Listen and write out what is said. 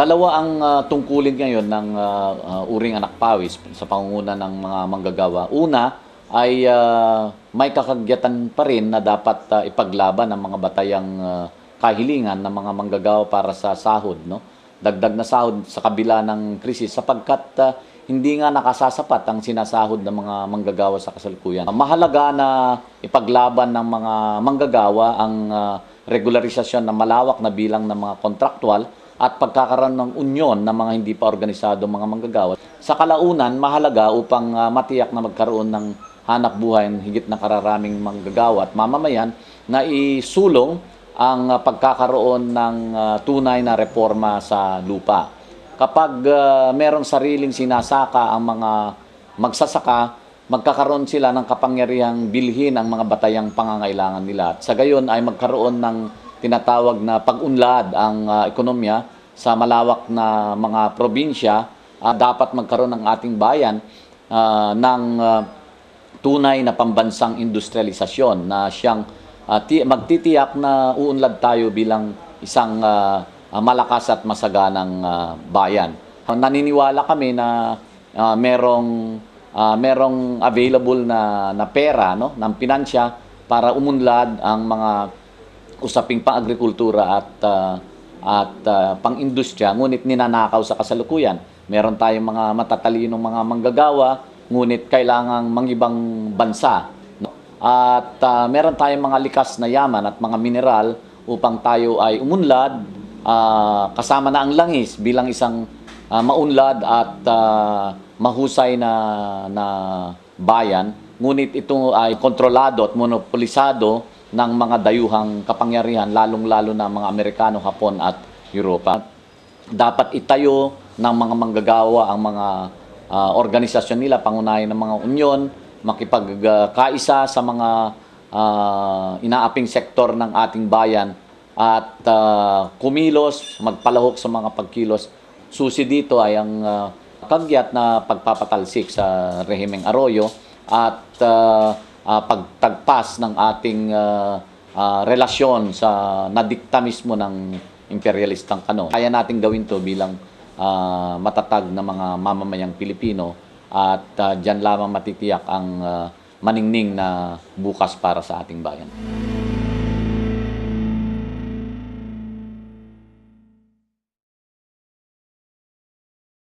Dalawa ang ah, tungkulin ngayon ng ah, uring anak pawis sa pangunguna ng mga manggagawa. Una ay ah, may kakagyatan pa rin na dapat ah, ipaglaban ng mga batayang ah, kahilingan ng mga manggagawa para sa sahod. No? Dagdag na sahod sa kabila ng krisis sapagkat ah, hindi nga nakasasapat ang sinasahod ng mga manggagawa sa kasalukuyan. Mahalaga na ipaglaban ng mga manggagawa ang ah, regularisasyon na malawak na bilang ng mga kontraktual at pagkakaroon ng unyon ng mga hindi pa organisado mga manggagawa. Sa kalaunan, mahalaga upang ah, matiyak na magkaroon ng hanap buhay ng higit na kararaming manggagawa at mamamayan na isulong ang ah, pagkakaroon ng ah, tunay na reforma sa lupa. Kapag ah, merong sariling sinasaka ang mga magsasaka, magkakaroon sila ng kapangyarihang bilhin ang mga batayang pangangailangan nila. At sa gayon ay magkaroon ng tinatawag na pag-unlad ang ah, ekonomiya sa malawak na mga probinsya. Ah, dapat magkaroon ng ating bayan ah, ng ah, tunay na pambansang industrialisasyon na siyang ti- magtitiyak na uunlad tayo bilang isang ah, malakas at masaganang ah, bayan. Naniniwala kami na ah, merong ah, merong available na na pera no ng pinansya para umunlad ang mga usaping pang-agrikultura at ah, at ah, pang-industriya ngunit ninanakaw sa kasalukuyan. Meron tayong mga matatalinong mga manggagawa ngunit kailangang mangibang bansa. No? At ah, meron tayong mga likas na yaman at mga mineral upang tayo ay umunlad ah, kasama na ang langis bilang isang ah, maunlad at ah, mahusay na na bayan ngunit ito ay kontrolado at monopolisado ng mga dayuhang kapangyarihan lalong-lalo na mga Amerikano, Hapon at Europa. Dapat itayo ng mga manggagawa ang mga ah, organisasyon nila, pangunahin ng mga unyon, makipagkaisa sa mga ah, inaaping sektor ng ating bayan at ah, kumilos, magpalahok sa mga pagkilos. Susi dito ay ang ah, kagyat na pagpapatalsik sa rehimeng Arroyo at ah, ah, pagtagpas ng ating ah, ah, relasyon sa nadikta mismo ng imperialistang kano. Kaya natin gawin to bilang ah, matatag na mga mamamayang Pilipino at ah, dyan lamang matitiyak ang ah, maningning na bukas para sa ating bayan.